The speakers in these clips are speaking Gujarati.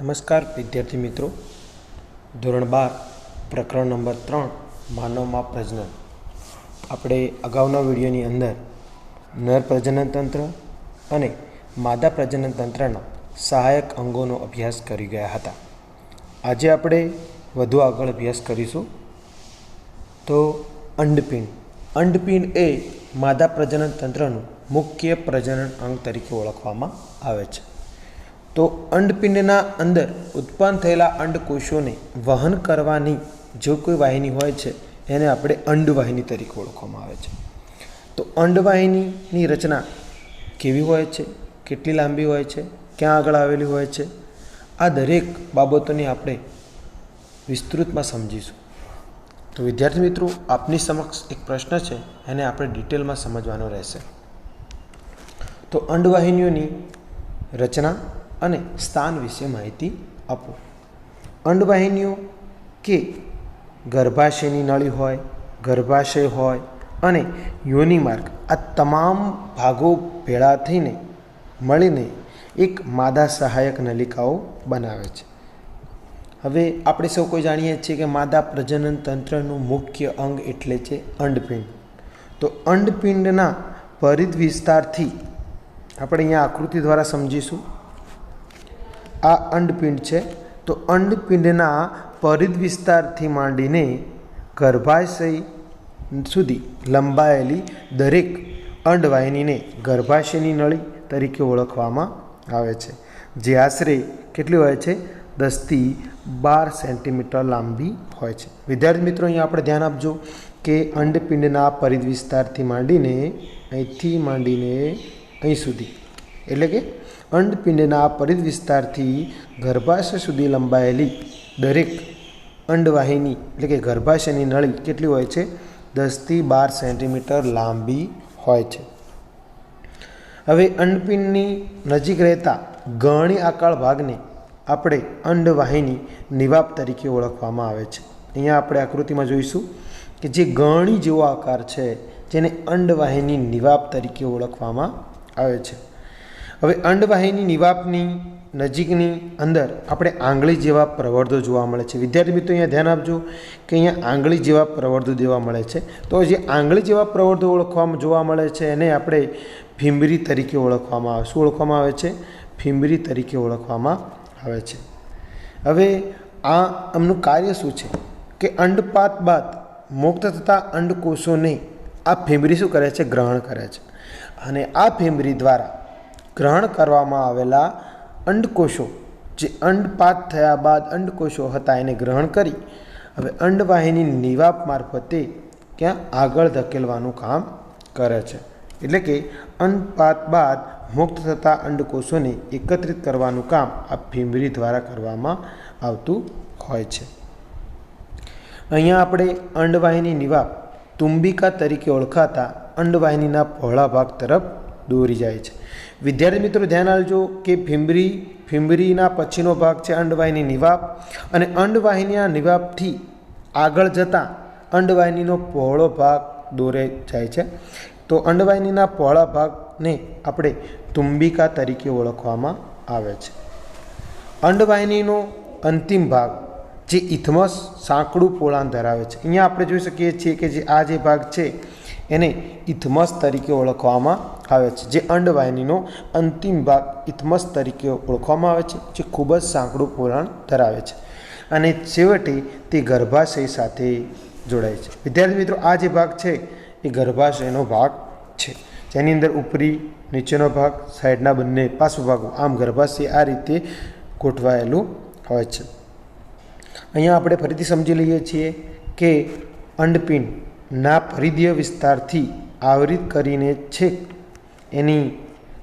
નમસ્કાર, વિદ્યાર્થી મિત્રો. ધોરણ બાર, પ્રકરણ નંબર ત્રણ માનવમાં પ્રજનન. આપણે અગાઉના વિડીયોની અંદર નર પ્રજનન તંત્ર અને માદા પ્રજનન તંત્રના સહાયક અંગોનો અભ્યાસ કરી ગયા હતા. આજે આપણે વધુ આગળ અભ્યાસ કરીશું. તો અંડપિંડ. અંડપિંડ એ માદા પ્રજનન તંત્રનું મુખ્ય પ્રજનન અંગ તરીકે ઓળખવામાં આવે છે. તો અંડપિંડના અંદર ઉત્પન્ન થયેલા અંડકોષોને વહન કરવાની જો કોઈ વાહિની હોય છે, એને આપણે અંડવાહિની તરીકે ઓળખવામાં આવે છે. તો અંડવાહિનીની રચના કેવી હોય છે, કેટલી લાંબી હોય છે, ક્યાં આગળ આવેલી હોય છે, આ દરેક બાબતોની આપણે વિસ્તૃતમાં સમજીશું. તો વિદ્યાર્થી મિત્રો, આપની સમક્ષ એક પ્રશ્ન છે, એને આપણે ડિટેલમાં સમજવાનો રહેશે. તો અંડવાહિનીઓની રચના અને સ્થાન વિશે માહિતી આપો. અંડવાહિનીઓ કે ગર્ભાશયની નળી હોય, ગર્ભાશય હોય અને યોનિમાર્ગ આ તમામ ભાગો ભેળા થઈને મળીને એક માદા સહાયક નલિકાઓ બનાવે છે. હવે આપણે સૌ કોઈ જાણીએ છીએ કે માદા પ્રજનન તંત્રનું મુખ્ય અંગ એટલે છે અંડપિંડ. તો અંડપિંડના પરિધ વિસ્તારથી આપણે અહીંયા આકૃતિ દ્વારા સમજીશું. આ અંડપિંડ છે, તો અંડપિંડના પરિધ વિસ્તારથી માંડીને ગર્ભાશય સુધી લંબાયેલી દરેક અંડવાહિનીને ગર્ભાશયની નળી તરીકે ઓળખવામાં આવે છે, જે આશરે કેટલી હોય છે? દસથી બાર સેન્ટીમીટર લાંબી હોય છે. વિદ્યાર્થી મિત્રો, અહીંયા આપણે ધ્યાન આપજો કે અંડપિંડના પરિધ વિસ્તારથી માંડીને અહીંથી માંડીને અહીં સુધી. એટલે કે અંડપિંડના પરિધ વિસ્તારથી ગર્ભાશય સુધી લંબાયેલી દરેક અંડવાહિની, એટલે કે ગર્ભાશયની નળી કેટલી હોય છે? દસથી બાર સેન્ટીમીટર લાંબી હોય છે. હવે અંડપિંડની નજીક રહેતા ગણી આકાર ભાગને આપણે અંડવાહિની નિવાપ તરીકે ઓળખવામાં આવે છે. અહીંયા આપણે આકૃતિમાં જોઈશું કે જે ગણી જેવો આકાર છે, જેને અંડવાહિની નિવાપ તરીકે ઓળખવામાં આવે છે. હવે અંડવાહિની નિવાપની નજીકની અંદર આપણે આંગળી જેવા પ્રવર્ધો જોવા મળે છે. વિદ્યાર્થી મિત્રો, અહીંયા ધ્યાન આપજો કે અહીંયા આંગળી જેવા પ્રવર્ધો જોવા મળે છે. તો જે આંગળી જેવા પ્રવર્ધો ઓળખવામાં જોવા મળે છે, એને આપણે ફીંબરી તરીકે ઓળખવામાં આવે, શું ઓળખવામાં આવે છે? ફીંબરી તરીકે ઓળખવામાં આવે છે. હવે આ એમનું કાર્ય શું છે? કે અંડપાત બાદ મુક્ત થતા અંડકોષોને આ ફીંબરી શું કરે છે? ગ્રહણ કરે છે. અને આ ફીંબરી દ્વારા ગ્રહણ કરવામાં આવેલા અંડકોષો, જે અંડપાત થયા બાદ અંડકોષો હતા એને ગ્રહણ કરી. હવે અંડવાહિની નિવાપ મારફતે ક્યાં આગળ ધકેલવાનું કામ કરે છે. એટલે કે અંડપાત બાદ મુક્ત થતા અંડકોષોને એકત્રિત કરવાનું કામ આ ફીમરી દ્વારા કરવામાં આવતું હોય છે. અહીંયા આપણે અંડવાહિની નિવાપ તુંબિકા તરીકે ઓળખાતા અંડવાહિનીના પહોળા ભાગ તરફ દોરી જાય છે. વિદ્યાર્થી મિત્રો, ધ્યાન આપજો કે ફીંબરી ફીંબરીના પછીનો ભાગ છે અંડવાહિની નિવાપ અને અંડવાહિનીના નિવાપથી આગળ જતાં અંડવાહિનીનો પહોળો ભાગ દોરે જાય છે. તો અંડવાહિનીના પહોળા ભાગને આપણે તુંબિકા તરીકે ઓળખવામાં આવે છે. અંડવાહિનીનો અંતિમ ભાગ જે ઇથમસ સાંકડું પોળાણ ધરાવે છે. અહીંયા આપણે જોઈ શકીએ છીએ કે જે આ જે ભાગ છે એને ઇથમસ તરીકે ઓળખવામાં આવે છે. જે અંડવાહિનીનો અંતિમ ભાગ ઇથમસ તરીકે ઓળખવામાં આવે છે, જે ખૂબ જ સાંકડું પોલાણ ધરાવે છે. અને છેવટે તે ગર્ભાશય સાથે જોડાય છે. વિદ્યાર્થી મિત્રો, આ જે ભાગ છે, એ ગર્ભાશયનો ભાગ છે. જેની અંદર ઉપરી નીચેનો ભાગ, સાઈડના બંને પાછો ભાગો, આમ ગર્ભાશય આ રીતે ગોઠવાયેલું હોય છે. અહીંયા આપણે ફરીથી સમજી લઈએ છીએ કે અંડપિંડના પરિધીય વિસ્તારથી આવરિત કરીને છેક એની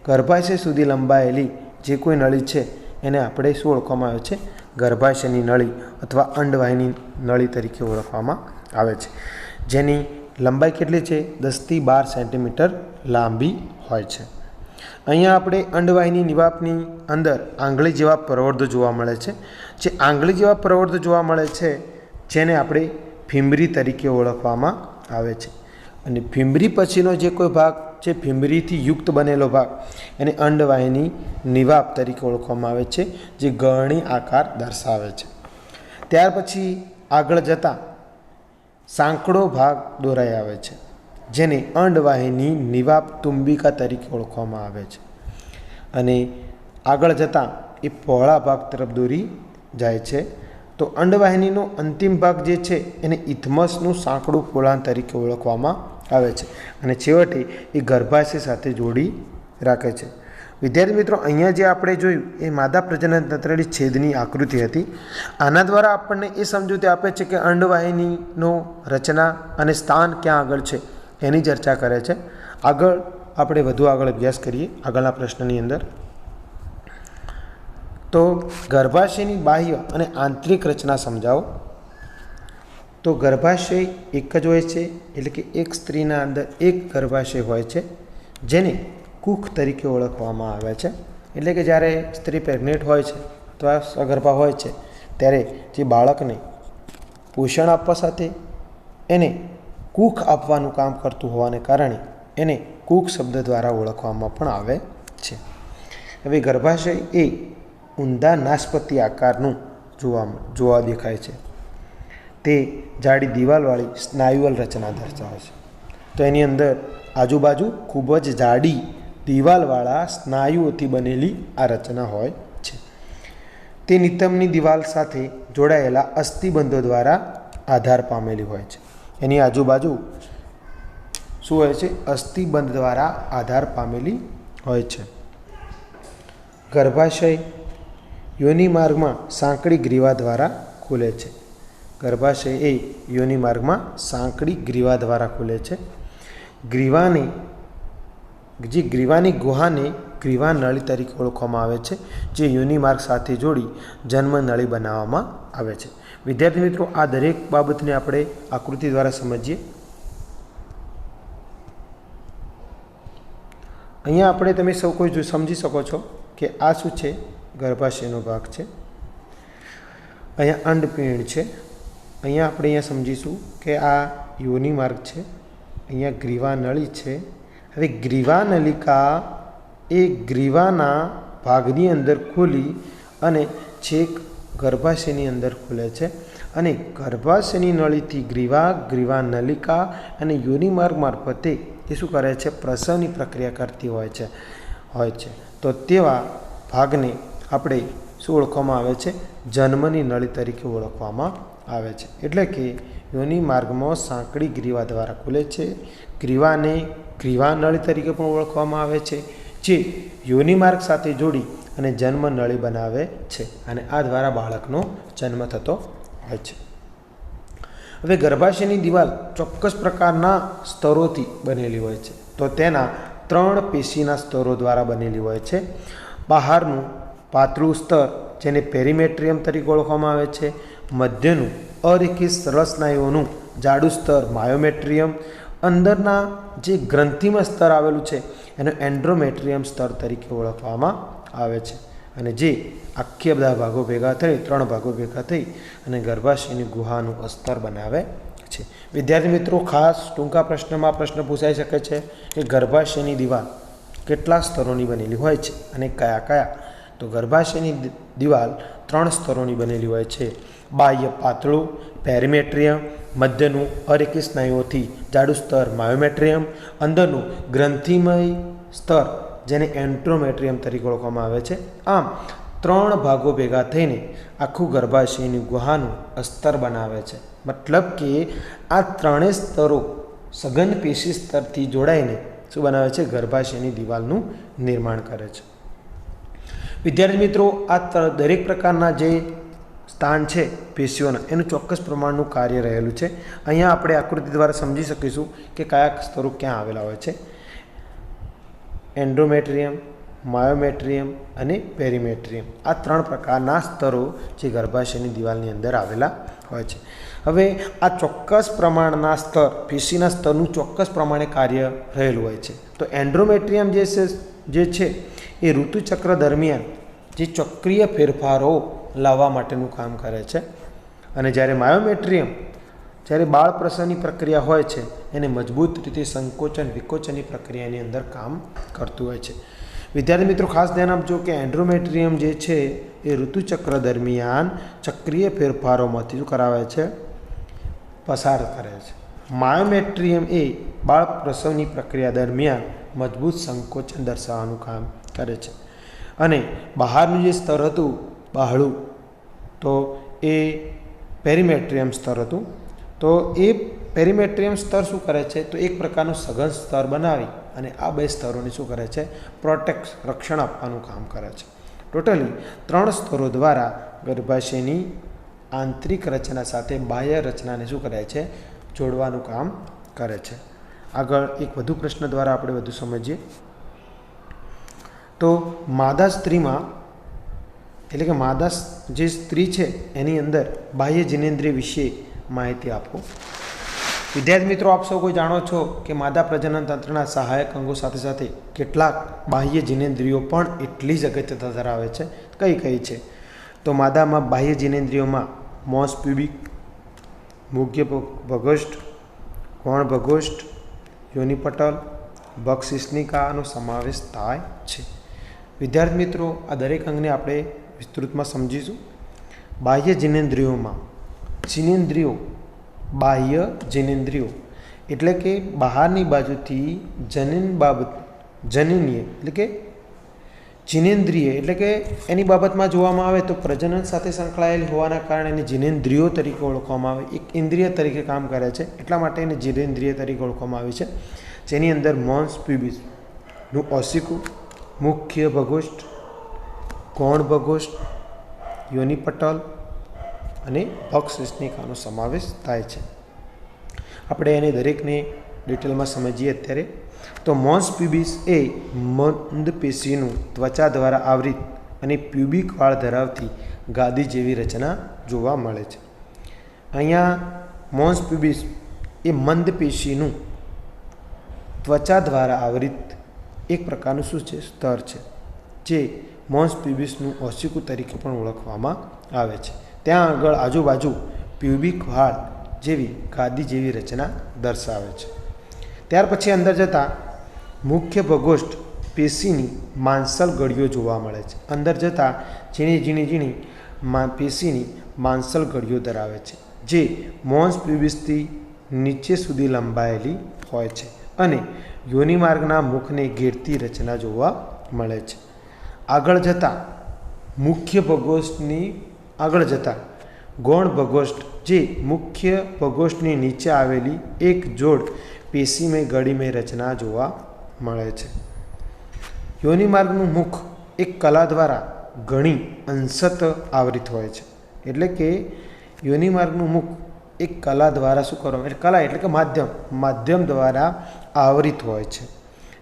ગર્ભાશય સુધી લંબાયેલી જે કોઈ નળી છે, એને આપણે શું ઓળખવામાં આવે છે? ગર્ભાશયની નળી અથવા અંડવાહિની નળી તરીકે ઓળખવામાં આવે છે. જેની લંબાઈ કેટલી છે? દસથી બાર સેન્ટીમીટર લાંબી હોય છે. અહીંયા આપણે અંડવાહિની નિવાપની અંદર આંગળી જેવા પ્રવર્ધો જોવા મળે છે. જે આંગળી જેવા પ્રવર્ધો જોવા મળે છે, જેને આપણે ફીંબરી તરીકે ઓળખવામાં આવે છે. અને ફીંબરી પછીનો જે કોઈ ભાગ જે ફીમરીથી યુક્ત બનેલો ભાગ, એને અંડવાહિની નિવાપ તરીકે ઓળખવામાં આવે છે, જે ગળણી આકાર દર્શાવે છે. ત્યાર પછી આગળ જતાં સાંકડો ભાગ દોરાઈ આવે છે, જેને અંડવાહિની નિવાપ તુંબિકા તરીકે ઓળખવામાં આવે છે. અને આગળ જતાં એ પહોળા ભાગ તરફ દોરી જાય છે તો અંડવાહિનીનો અંતિમ ભાગ જે છે એને ઇથમસનું સાંકડું પોલાણ તરીકે ઓળખવામાં આવે છે અને છેવટે એ ગર્ભાશય સાથે જોડી રાખે છે. વિદ્યાર્થી મિત્રો, અહીંયા જે આપણે જોયું એ માદા પ્રજનન તંત્રની છેદની આકૃતિ હતી. આના દ્વારા આપણને એ સમજૂતી આપે છે કે અંડવાહિનીનો રચના અને સ્થાન ક્યાં આગળ છે એની ચર્ચા કરે છે. આગળ આપણે વધુ આગળ અભ્યાસ કરીએ આગળના પ્રશ્નની અંદર. તો ગર્ભાશયની બાહ્ય અને આંતરિક રચના સમજાવો. તો ગર્ભાશય એક જ હોય છે, એટલે કે એક સ્ત્રીના અંદર એક ગર્ભાશય હોય છે, જેને કુખ તરીકે ઓળખવામાં આવે છે. એટલે કે જ્યારે સ્ત્રી પ્રેગ્નેન્ટ હોય છે અથવા સગર્ભા હોય છે, ત્યારે જે બાળકને પોષણ આપવા સાથે એને કુખ આપવાનું કામ કરતું હોવાને કારણે એને કુખ શબ્દ દ્વારા ઓળખવામાં પણ આવે છે. હવે ગર્ભાશય એ ઊંધા નાશપતિ આકારનું જોવા જોવા દેખાય છે. તે જાડી દિવાલવાળી સ્નાયુઅલ રચના દર્શાવે છે. તો એની અંદર આજુબાજુ ખૂબ જ જાડી દિવાલવાળા સ્નાયુઓથી બનેલી આ રચના હોય છે. તે નિતંબની દિવાલ સાથે જોડાયેલા અસ્થિબંધો દ્વારા આધાર પામેલી હોય છે. એની આજુબાજુ શું હોય છે? અસ્થિબંધ દ્વારા આધાર પામેલી હોય છે. ગર્ભાશય યોનિ માર્ગમાં સાંકડી ગ્રીવા દ્વારા ખુલે છે. ગર્ભાશય એ યોનિમાર્ગમાં સાંકડી ગ્રીવા દ્વારા ખુલે છે. ગ્રીવાને, જે ગ્રીવાની ગુહાને ગ્રીવા નળી તરીકે ઓળખવામાં આવે છે, જે યોનિમાર્ગ સાથે જોડી જન્મ નળી બનાવવામાં આવે છે. વિદ્યાર્થી મિત્રો, આ દરેક બાબતને આપણે આકૃતિ દ્વારા સમજીએ. અહીંયા આપણે તમે સૌ કોઈ સમજી શકો છો કે આ શું છે? ગર્ભાશયનો ભાગ છે. અહીંયા અંડપિંડ છે. અહીંયા આપણે અહીંયા સમજીશું કે આ યોની માર્ગ છે. અહીંયા ગ્રીવા નળી છે. હવે ગ્રીવા નલિકા એ ગ્રીવાના ભાગની અંદર ખોલી અને છેક ગર્ભાશયની અંદર ખુલે છે. અને ગર્ભાશયની નળીથી ગ્રીવા ગ્રીવા નલિકા અને યોની માર્ગ મારફતે એ શું કરે છે? પ્રસવની પ્રક્રિયા કરતી હોય છે. હોય છે. તો તેવા ભાગને આપણે શું ઓળખવામાં આવે છે? જન્મની નળી તરીકે ઓળખવામાં આવે છે. એટલે કે યોની માર્ગમાં સાંકડી ગ્રીવા દ્વારા ખુલે છે. ગ્રીવાને ગ્રીવા નળી તરીકે પણ ઓળખવામાં આવે છે, જે યોની માર્ગ સાથે જોડી અને જન્મ નળી બનાવે છે અને આ દ્વારા બાળકનો જન્મ થતો હોય છે. હવે ગર્ભાશયની દિવાલ ચોક્કસ પ્રકારના સ્તરોથી બનેલી હોય છે. તો તેના ત્રણ પેશીના સ્તરો દ્વારા બનેલી હોય છે. બહારનું પાતળું સ્તર જેને પેરીમેટ્રિયમ તરીકે ઓળખવામાં આવે છે. મધ્યનું સરળ સ્નાયુઓનું જાડું સ્તર, માયોમેટ્રિયમ. અંદરના જે ગ્રંથિમાં સ્તર આવેલું છે, એનું એન્ડ્રોમેટ્રિયમ સ્તર તરીકે ઓળખવામાં આવે છે. અને જે આખી બધા ભાગો ભેગા થઈ, ત્રણ ભાગો ભેગા થઈ, અને ગર્ભાશયની ગુહાનું અસ્તર બનાવે છે. વિદ્યાર્થી મિત્રો, ખાસ ટૂંકા પ્રશ્નમાં પ્રશ્ન પૂછાઈ શકે છે કે ગર્ભાશયની દિવાલ કેટલા સ્તરોની બનેલી હોય છે અને કયા કયા? તો ગર્ભાશયની દિવાલ ત્રણ સ્તરોની બનેલી હોય છે. બાહ્ય પાતળું પેરીમેટ્રિયમ મધ્યનું અરેકી સ્નાયુઓથી જાડું સ્તર માયોમેટ્રિયમ અંદરનું ગ્રંથિમય સ્તર જેને એન્ટ્રોમેટ્રિયમ તરીકે ઓળખવામાં આવે છે. આમ, ત્રણ ભાગો ભેગા થઈને આખું ગર્ભાશયની ગુહાનું અસ્તર બનાવે છે. મતલબ કે આ ત્રણેય સ્તરો સઘન પેશી સ્તરથી જોડાઈને શું બનાવે છે? ગર્ભાશયની દિવાલનું નિર્માણ કરે છે. વિદ્યાર્થી મિત્રો, આ દરેક પ્રકારના જે સ્થાન છે પેશીઓના, એનું ચોક્કસ પ્રમાણનું કાર્ય રહેલું છે. અહીંયા આપણે આકૃતિ દ્વારા સમજી શકીશું કે કયા સ્તરો ક્યાં આવેલા હોય છે. એન્ડ્રોમેટ્રિયમ માયોમેટ્રિયમ અને પેરીમેટ્રિયમ. આ ત્રણ પ્રકારના સ્તરો જે ગર્ભાશયની દિવાલની અંદર આવેલા હોય છે. હવે આ ચોક્કસ પ્રમાણના સ્તર, પેશીના સ્તરનું ચોક્કસ પ્રમાણે કાર્ય રહેલું હોય છે. તો એન્ડ્રોમેટ્રિયમ જે છે જે છે એ ઋતુચક્ર દરમિયાન જે ચક્રીય ફેરફારો લાવવા માટેનું કામ કરે છે. અને જ્યારે માયોમેટ્રિયમ જ્યારે બાળ પ્રસવની પ્રક્રિયા હોય છે, એને મજબૂત રીતે સંકોચન, વિકોચનની પ્રક્રિયાની અંદર કામ કરતું હોય છે. વિદ્યાર્થી મિત્રો, ખાસ ધ્યાન આપજો કે એન્ડ્રોમેટ્રિયમ જે છે એ ઋતુચક્ર દરમિયાન ચક્રીય ફેરફારોમાંથી શું કરાવે છે, પસાર કરે છે. માયોમેટ્રિયમ એ બાળ પ્રસવની પ્રક્રિયા દરમિયાન મજબૂત સંકોચન દર્શાવવાનું કામ કરે છે. અને બહારનું જે સ્તર હતું, બહાળું, તો એ પેરીમેટ્રિયમ સ્તર હતું. તો એ પેરીમેટ્રિયમ સ્તર શું કરે છે? તો એક પ્રકારનું સઘન સ્તર બનાવી અને આ બે સ્તરોને શું કરે છે? પ્રોટેક્ટ, રક્ષણ આપવાનું કામ કરે છે. ટોટલી ત્રણ સ્તરો દ્વારા ગર્ભાશયની આંતરિક રચના સાથે બાહ્ય રચનાને શું કરે છે? જોડવાનું કામ કરે છે. આગળ એક વધુ પ્રશ્ન દ્વારા આપણે વધુ સમજીએ. તો માદા સ્ત્રીમાં, એટલે કે માદા જે સ્ત્રી છે એની અંદર બાહ્ય જિનેન્દ્રિય વિશે માહિતી આપો. વિદ્યાર્થી મિત્રો, આપ સૌ કોઈ જાણો છો કે માદા પ્રજનન તંત્રના સહાયક અંગો સાથે સાથે કેટલાક બાહ્ય જિનેન્દ્રિયો પણ એટલી જ અગત્યતા ધરાવે છે? કઈ કઈ છે? તો માદામાં બાહ્ય જિનેન્દ્રિયોમાં મોસ પ્યુબિક મુખ્ય ભગોષ્ઠ, કોણ ભગોષ્ઠ યોનિપટલ બક્ષિષ્ણિકાનો સમાવેશ થાય છે. વિદ્યાર્થી મિત્રો, આ દરેક અંગને આપણે વિસ્તૃતમાં સમજીશું. બાહ્ય જિનેન્દ્રિયોમાં, જિનેન્દ્રિયો, બાહ્ય જિનેન્દ્રિયો એટલે કે બહારની બાજુથી જનીન બાબત, જનીનીય એટલે કે જિનેન્દ્રિય, એટલે કે એની બાબતમાં જોવામાં આવે તો પ્રજનન સાથે સંકળાયેલી હોવાના કારણે એને જીનેન્દ્રિયો તરીકે ઓળખવામાં આવે, એક ઇન્દ્રિય તરીકે કામ કરે છે, એટલા માટે એને જીનેન્દ્રિય તરીકે ઓળખવામાં આવે છે. જેની અંદર મોન્સ પ્યુબિસનું ઓસિકુ મુખ્ય ભગોષ્ઠ, ગૌણ ભગોષ્ઠ યોનિપટલ અને ભક્ષિસ્નિકાનો સમાવેશ થાય છે. આપણે એને દરેકને ડિટેલમાં સમજીએ અત્યારે. તો મોન્સ પ્યુબિસ એ મંદ પેશીનું ત્વચા દ્વારા આવરિત અને પ્યુબિક વાળ ધરાવતી ગાદી જેવી રચના જોવા મળે છે. અહીંયા મોન્સ પ્યુબિસ એ મંદ પેશીનું ત્વચા દ્વારા આવરિત એક પ્રકારનું શું છે? સ્તર છે, જે મોન્સ પ્યુબિસનું ઓસિકુ તરીકે પણ ઓળખવામાં આવે છે. ત્યાં આગળ આજુબાજુ પ્યુબિક વાળ જેવી ગાદી જેવી રચના દર્શાવે છે. ત્યાર પછી અંદર જતાં મુખ્ય ભગોષ્ઠ પેશીની માંસલ ગળીઓ જોવા મળે છે. અંદર જતાં ઝીણી ઝીણી ઝીણી મા પેશીની માંસલ ગળીઓ ધરાવે છે, જે મોન્સ પ્યુબિસથી નીચે સુધી લંબાયેલી હોય છે અને યોનિમાર્ગના મુખને ઘેરતી રચના જોવા મળે છે. આગળ જતાં મુખ્ય ભગોષ્ઠની, આગળ જતાં ગૌણ ભગોષ્ઠ, જે મુખ્ય ભગોષ્ઠની નીચે આવેલી એક જોડ પેશીમય ગળીમય રચના જોવા મળે છે. યોનિમાર્ગનું મુખ એક કલા દ્વારા ઘણી અંશત આવરિત હોય છે. એટલે કે યોનિમાર્ગનું મુખ એક કલા દ્વારા શું કરવામાં એટલે કલા એટલે કે માધ્યમ. માધ્યમ દ્વારા આવરિત હોય છે.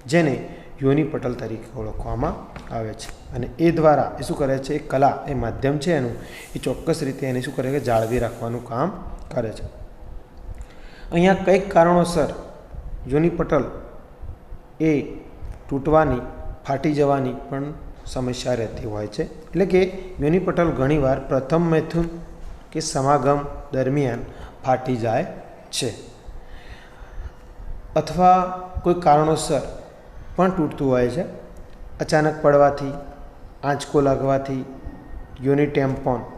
જેને યોનિપટલ તરીકે ઓળખવામાં આવે છે. અને એ દ્વારા એ શું કરે છે? એ કલા, એ માધ્યમ છે એનું, એ ચોક્કસ રીતે એને શું કરે કે જાળવી રાખવાનું કામ કરે છે. અહીંયા કંઈક કારણોસર યોનિપટલ એ તૂટવાની, ફાટી જવાની પણ સમસ્યા રહેતી હોય છે. એટલે કે યોનિપટલ ઘણીવાર પ્રથમ મૈથુન કે સમાગમ દરમિયાન ફાટી જાય છે. અથવા કોઈ કારણોસર પણ તૂટતું હોય છે. અચાનક પડવાથી, આંચકો લાગવાથી યોની ટેમ્પોન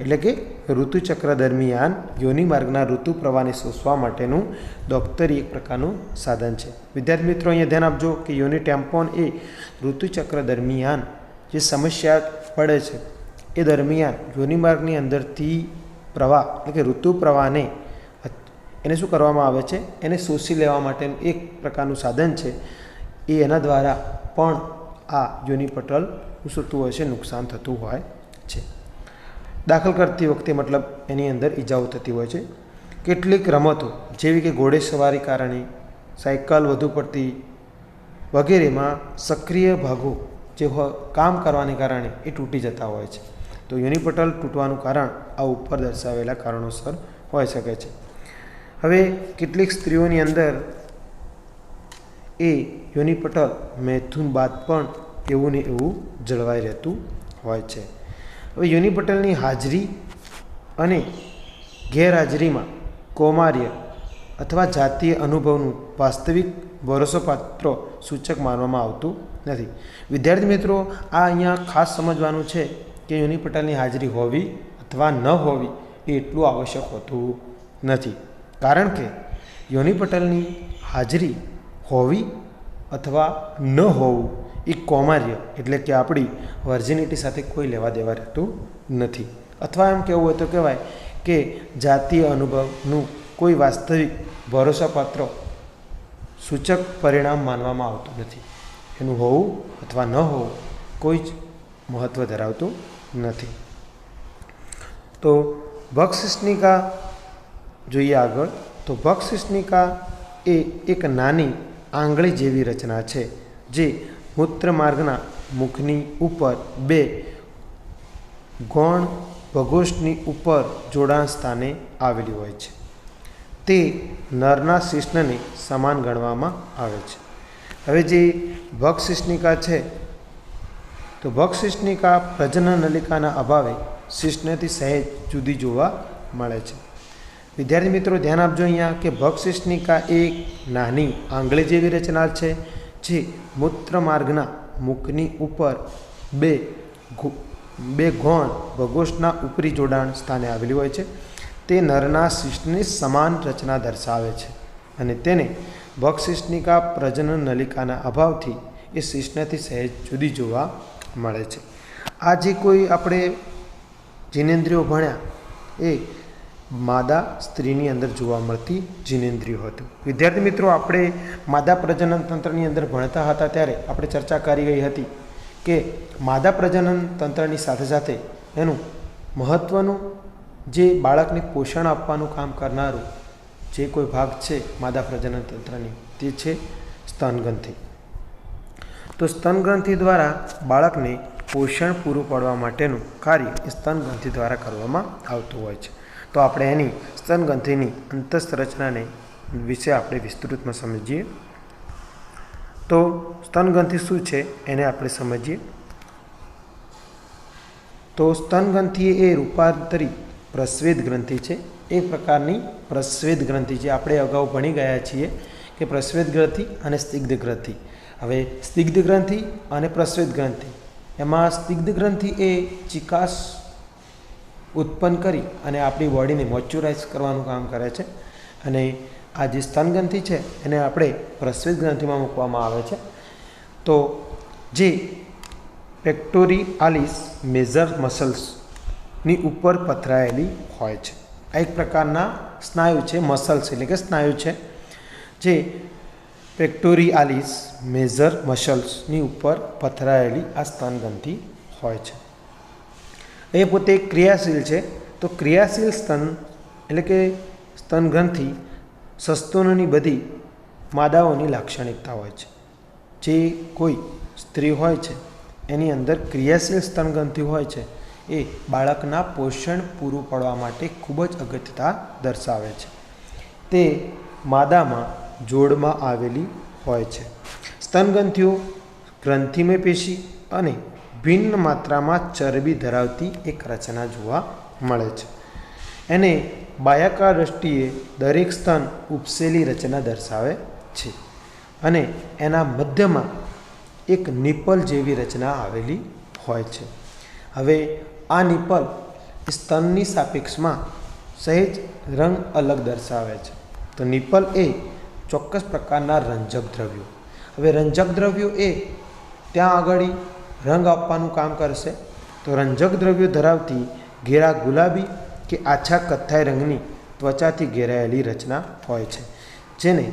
એટલે કે ઋતુચક્ર દરમિયાન યોનિ માર્ગના ઋતુ પ્રવાહને શોષવા માટેનું ડોક્ટરી એક પ્રકારનું સાધન છે. વિદ્યાર્થી મિત્રો, અહીંયા ધ્યાન આપજો કે યોનિ ટેમ્પોન એ ઋતુચક્ર દરમિયાન જે સમસ્યા પડે છે, એ દરમિયાન યોનિ માર્ગની અંદરથી પ્રવાહ, એટલે કે ઋતુ પ્રવાહને એને શું કરવામાં આવે છે? એને શોષી લેવા માટેનું એક પ્રકારનું સાધન છે. એ એના દ્વારા પણ આ યોનિપટલ શું થતું હોય છે, નુકસાન થતું હોય. દાખલ કરતી વખતે મતલબ એની અંદર ઈજાઓ થતી હોય છે. કેટલીક રમતો, જેવી કે ઘોડેસવારી કારણે, સાયકલ વધુ પડતી વગેરેમાં સક્રિય ભાગો જે કામ કરવાને કારણે એ તૂટી જતા હોય છે. તો યુનિપટલ તૂટવાનું કારણ આ ઉપર દર્શાવેલા કારણોસર હોઈ શકે છે. હવે કેટલીક સ્ત્રીઓની અંદર એ યુનિપટલ, મૈથુન બાદ પણ એવું ને એવું જળવાઈ રહેતું હોય છે. હવે યુનિપટલની હાજરી અને ગેરહાજરીમાં કૌમાર્ય અથવા જાતીય અનુભવનું વાસ્તવિક ભરોસોપાત્ર સૂચક માનવામાં આવતું નથી. વિદ્યાર્થી મિત્રો, આ અહીંયા ખાસ સમજવાનું છે કે યુની પટેલની હાજરી હોવી અથવા ન હોવી એ એટલું આવશ્યક હોતું નથી. કારણ કે યોની પટેલની હાજરી હોવી અથવા ન હોવું એ કૌમાર્ય, એટલે કે આપણી વર્જિનિટી સાથે કોઈ લેવા દેવા રહેતું નથી. અથવા એમ કહેવું હોય તો કહેવાય કે જાતીય અનુભવનું કોઈ વાસ્તવિક ભરોસાપાત્ર સૂચક પરિણામ માનવામાં આવતું નથી. એનું હોવું અથવા ન હોવું કોઈ જ મહત્ત્વ ધરાવતું નથી. તો ભક્ષિષ્ણિકા જોઈએ આગળ. તો ભક્ષિષ્ણિકા એ એક નાની આંગળી જેવી રચના છે, જે મૂત્રમાર્ગના મુખની ઉપર બે ગૌણ ભગોષની ઉપર જોડાણ સ્થાને આવેલી હોય છે. તે નરના શિષ્ણને સમાન ગણવામાં આવે છે. હવે જે ભક્ષિષ્ણિકા છે, તો ભક્ષિષ્ણિકા પ્રજનન નલિકાના અભાવે શિષ્ણથી સહેજ જુદી જોવા મળે છે. વિદ્યાર્થી મિત્રો, ધ્યાન આપજો અહીંયા કે ભક્ષિષ્ણિકા એક નાની આંગળી જેવી રચના છે. જે મૂત્રમાર્ગના મુખની ઉપર બે બે ગૌણ ભગોશના ઉપરી જોડાણ સ્થાને આવેલી હોય છે. તે નરના શિષ્ણની સમાન રચના દર્શાવે છે અને તેને ભક્ષિષ્ણિકા પ્રજનન નલિકાના અભાવથી એ શિષ્ણથી સહેજ જુદી જોવા મળે છે. આ જે કોઈ આપણે જીનેન્દ્રિયો ભણ્યા એ માદા સ્ત્રીની અંદર જોવા મળતી જીનેન્દ્રિયો હતું. વિદ્યાર્થી મિત્રો, આપણે માદા પ્રજનન તંત્રની અંદર ભણતા હતા ત્યારે આપણે ચર્ચા કરી ગઈ હતી કે માદા પ્રજનન તંત્રની સાથે સાથે એનું મહત્ત્વનું જે બાળકને પોષણ આપવાનું કામ કરનારું જે કોઈ ભાગ છે માદા પ્રજનન તંત્રની, તે છે સ્તનગ્રંથિ. તો સ્તનગ્રંથિ દ્વારા બાળકને પોષણ પૂરું પાડવા માટેનું કાર્ય એ સ્તનગ્રંથિ દ્વારા કરવામાં આવતું હોય છે. તો આપણે એની સ્તનગ્રંથિની અંતઃસંરચનાને વિશે આપણે વિસ્તૃતમાં સમજીએ. તો સ્તનગ્રંથિ શું છે એને આપણે સમજીએ. તો સ્તનગ્રંથિ એ રૂપાંતરી પ્રસ્વેદ ગ્રંથિ છે. એ પ્રકારની પ્રસ્વેદ ગ્રંથિ છે આપણે અગાઉ ભણી ગયા છીએ કે પ્રસ્વેદ ગ્રંથિ અને સ્નિગ્ધ ગ્રંથિ. હવે સ્નિગ્ધ ગ્રંથિ અને પ્રસ્વેદ ગ્રંથિ. એમાં સ્નિગ્ધ ગ્રંથિ એ ચિકાસ ઉત્પન્ન કરી અને આપણી બોડીને મોચ્યુરાઇઝ કરવાનું કામ કરે છે. અને આ જે સ્તન છે, એને આપણે પ્રસ્વિત ગ્રંથિમાં મૂકવામાં આવે છે. તો જે પેક્ટોરી આલિસ મેજર મસલ્સની ઉપર પથરાયેલી હોય છે. આ એક પ્રકારના સ્નાયુ છે, મસલ્સ એટલે કે સ્નાયુ છે. જે પેક્ટોરી આલિસ મેજર મસલ્સની ઉપર પથરાયેલી આ સ્તનગ્રંથિ હોય છે. એ પોતે ક્રિયાશીલ છે. તો ક્રિયાશીલ સ્તન એટલે કે સ્તનગ્રંથિ સસ્તનોની બધી માદાઓની લાક્ષણિકતા હોય છે. જે કોઈ સ્ત્રી હોય છે, એની અંદર ક્રિયાશીલ સ્તનગ્રંથિ હોય છે, એ બાળકના પોષણ પૂરું પાડવા માટે ખૂબ જ અગત્યતા દર્શાવે છે. તે માદામાં જોડમાં આવેલી હોય છે. સ્તનગ્રંથિઓ ગ્રંથિમય પેશી અને ભિન્ન માત્રામાં ચરબી ધરાવતી એક રચના જોવા મળે છે. એને બાયાકાર દ્રષ્ટિએ દરેક સ્તન ઉપસેલી રચના દર્શાવે છે અને એના મધ્યમાં એક નિપલ જેવી રચના આવેલી હોય છે. હવે આ નિપલ સ્તનની સાપેક્ષમાં સહેજ રંગ અલગ દર્શાવે છે. તો નિપલ એ ચોક્કસ પ્રકારના રંજક દ્રવ્યો. હવે રંજક દ્રવ્યો એ ત્યાં આગળ રંગ આપવાનું કામ કરશે. તો રંજક દ્રવ્યો ધરાવતી ઘેરા ગુલાબી કે આછા કથ્થાઈ રંગની ત્વચાથી ઘેરાયેલી રચના હોય છે, જેને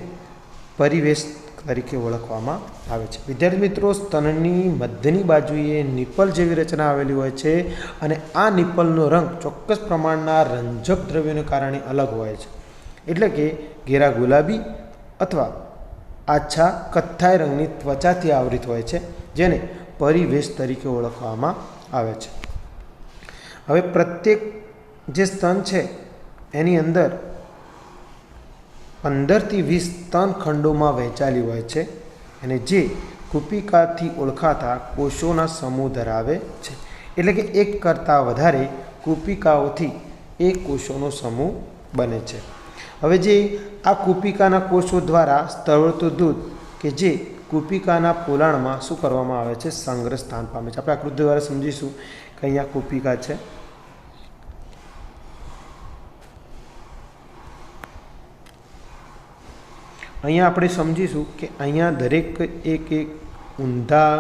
પરિવેશ તરીકે ઓળખવામાં આવે છે. વિદ્યાર્થી મિત્રો, સ્તનની મધ્યની બાજુએ નિપલ જેવી રચના આવેલી હોય છે અને આ નિપલનો રંગ ચોક્કસ પ્રમાણના રંજક દ્રવ્યોને કારણે અલગ હોય છે. એટલે કે ઘેરા ગુલાબી અથવા આછા કથ્થાઈ રંગની ત્વચાથી આવૃત હોય છે, જેને પરિવેશ તરીકે ઓળખવામાં આવે છે. હવે પ્રત્યેક જે સ્તન છે, એની અંદર પંદરથી વીસ સ્તન ખંડોમાં વહેંચાયેલી હોય છે અને જે કુપિકાથી ઓળખાતા કોષોના સમૂહ ધરાવે છે. એટલે કે એક કરતાં વધારે કૃપિકાઓથી એ કોષોનો સમૂહ બને છે. હવે જે આ કુપિકાના કોષો દ્વારા સ્તવતું દૂધ કે જે કુપિકાના પોલાણમાં શું કરવામાં આવે છે? સંગ્રહ સ્થાન પામે છે. આપણે આકૃતિ દ્વારા સમજીશું કે અહીંયા કુપિકા છે. અહીંયા આપણે સમજીશું કે અહીંયા દરેક એક એક ઊંધા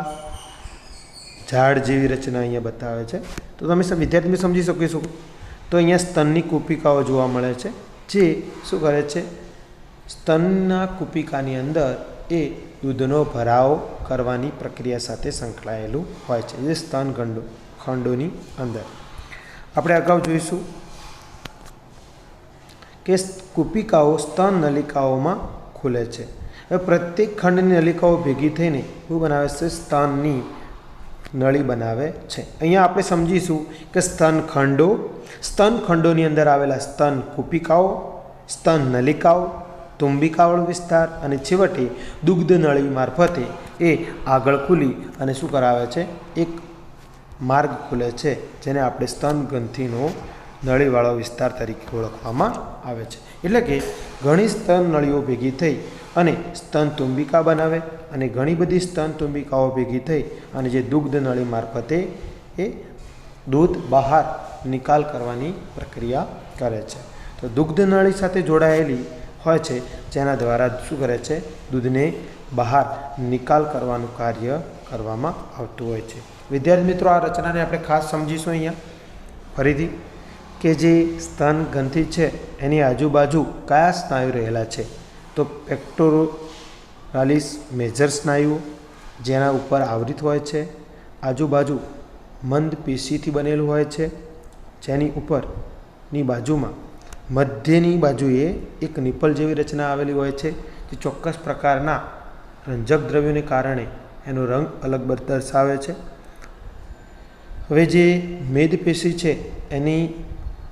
ઝાડ જેવી રચના અહીંયા બતાવે છે. તો તમે વિદ્યાર્થી સમજી શકીશું તો અહીંયા સ્તનની કુપિકાઓ જોવા મળે છે. જે શું કરે છે? સ્તનના કુપિકાની અંદર એ દૂધનો ભરાવો કરવાની પ્રક્રિયા સાથે સંકળાયેલું હોય છે. જે સ્તન ખંડો ખંડોની અંદર. આપણે અગાઉ જોઈશું કે કુપિકાઓ સ્તન નલિકાઓમાં ખુલે છે. હવે પ્રત્યેક ખંડની નલિકાઓ ભેગી થઈને શું બનાવે છે? સ્તનની નળી બનાવે છે. અહીંયા આપણે સમજીશું કે સ્તન ખંડો, સ્તન ખંડોની અંદર આવેલા સ્તન કુપિકાઓ, સ્તન નલિકાઓ તુંબિકાવાળો વિસ્તાર અને છેવટે દુગ્ધ નળી મારફતે એ આગળ ખુલી અને શું કરાવે છે? એક માર્ગ ખુલે છે, જેને આપણે સ્તન ગ્રંથિનો નળીવાળો વિસ્તાર તરીકે ઓળખવામાં આવે છે. એટલે કે ઘણી સ્તન નળીઓ ભેગી થઈ અને સ્તન તુંબિકા બનાવે અને ઘણી બધી સ્તન તુંબિકાઓ ભેગી થઈ અને જે દુગ્ધ નળી મારફતે એ દૂધ બહાર નિકાલ કરવાની પ્રક્રિયા કરે છે. તો દુગ્ધ નળી સાથે જોડાયેલી હોય છે, જેના દ્વારા શું કરે છે, દૂધને બહાર નિકાલ કરવાનું કાર્ય કરવામાં આવતું હોય છે. વિદ્યાર્થી મિત્રો, આ રચનાને આપણે ખાસ સમજીશું અહીંયા. ફરીથી કે જે સ્તન ગ્રંથિ છે, એની આજુબાજુ કયા સ્નાયુ રહેલા છે? તો પેક્ટોરાલિસ મેજર સ્નાયુઓ, જેના ઉપર આવૃત હોય છે, આજુબાજુ મંદ પેશીથી બનેલું હોય છે, જેની ઉપરની બાજુમાં મધ્યની બાજુએ એક નિપલ જેવી રચના આવેલી હોય છે, જે ચોક્કસ પ્રકારના રંજક દ્રવ્યોને કારણે એનો રંગ અલગ દર્શાવે છે. હવે જે મેદપેશી છે, એની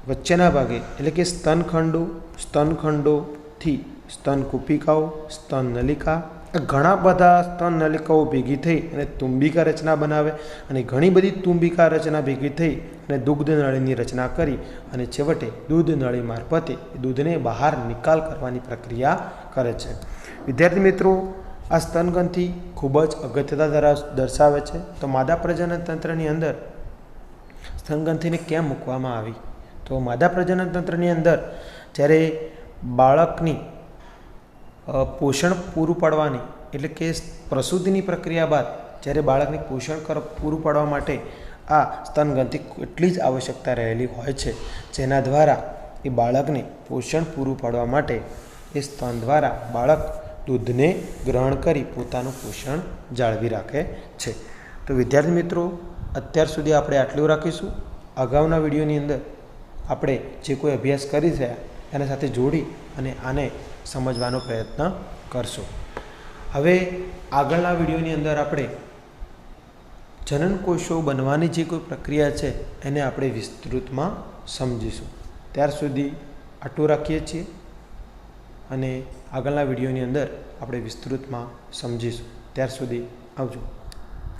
વચ્ચેના ભાગે, એટલે કે સ્તનખંડો, સ્તનખંડોથી સ્તન કુપિકાઓ સ્તન નલિકા ઘણા બધા સ્તન નલિકાઓ ભેગી થઈ અને તુંબિકા રચના બનાવે અને ઘણી બધી તુંબિકા રચના ભેગી થઈ અને દુગ્ધ નળીની રચના કરી અને છેવટે દૂધ નળી મારફતે દૂધને બહાર નિકાલ કરવાની પ્રક્રિયા કરે છે. વિદ્યાર્થી મિત્રો, આ સ્તનગ્રંથિ ખૂબ જ અગત્યતા દર્શાવે છે. તો માદા પ્રજનન તંત્રની અંદર સ્તનગ્રંથિને કેમ મૂકવામાં આવી? તો માદા પ્રજનન તંત્રની અંદર જ્યારે બાળકની પોષણ પૂરું પાડવાની, એટલે કે પ્રસૂતિની પ્રક્રિયા બાદ જ્યારે બાળકને પોષણ કર, પૂરું પાડવા માટે આ સ્તનગ્રંથિ એટલી જ આવશ્યકતા રહેલી હોય છે, જેના દ્વારા એ બાળકને પોષણ પૂરું પાડવા માટે એ સ્તન દ્વારા બાળક દૂધને ગ્રહણ કરી પોતાનું પોષણ જાળવી રાખે છે. તો વિદ્યાર્થી મિત્રો, અત્યાર સુધી આપણે આટલું રાખીશું. અગાઉના વિડીયોની અંદર આપણે જે કોઈ અભ્યાસ કરી રહ્યા એના સાથે જોડી અને આને સમજવાનો પ્રયત્ન કરશો. હવે આગળના વિડીયોની અંદર આપણે જનન કોષો બનવાની જે કોઈ પ્રક્રિયા છે, એને આપણે વિસ્તૃતમાં સમજીશું. ત્યાર સુધી આટલું રાખીએ છીએ અને આગળના વિડીયોની અંદર આપણે વિસ્તૃતમાં સમજીશું. ત્યાર સુધી આવજો.